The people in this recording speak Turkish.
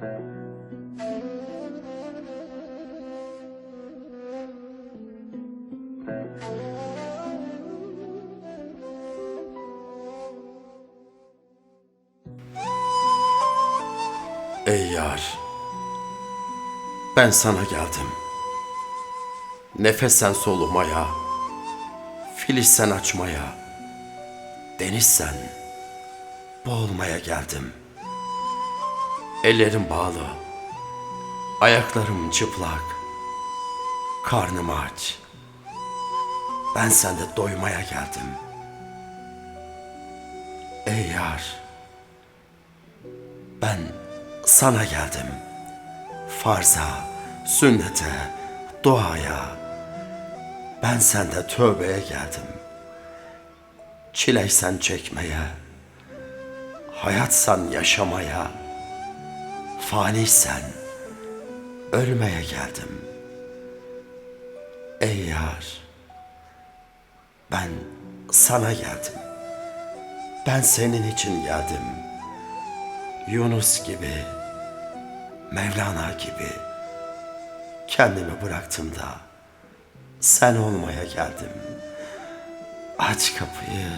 Ey yar, ben sana geldim. Nefes sen solumaya, filiz sen açmaya, deniz sen boğulmaya geldim. Ellerim bağlı, ayaklarım çıplak, karnım aç. Ben sende doymaya geldim. Ey yar, ben sana geldim. Farza, sünnete, duaya. Ben sende tövbeye geldim. Çileysen çekmeye, hayatsan yaşamaya, faniysen ölmeye geldim. Ey yar, ben sana geldim. Ben senin için geldim. Yunus gibi, Mevlana gibi kendimi bıraktım da sen olmaya geldim. Aç kapıyı,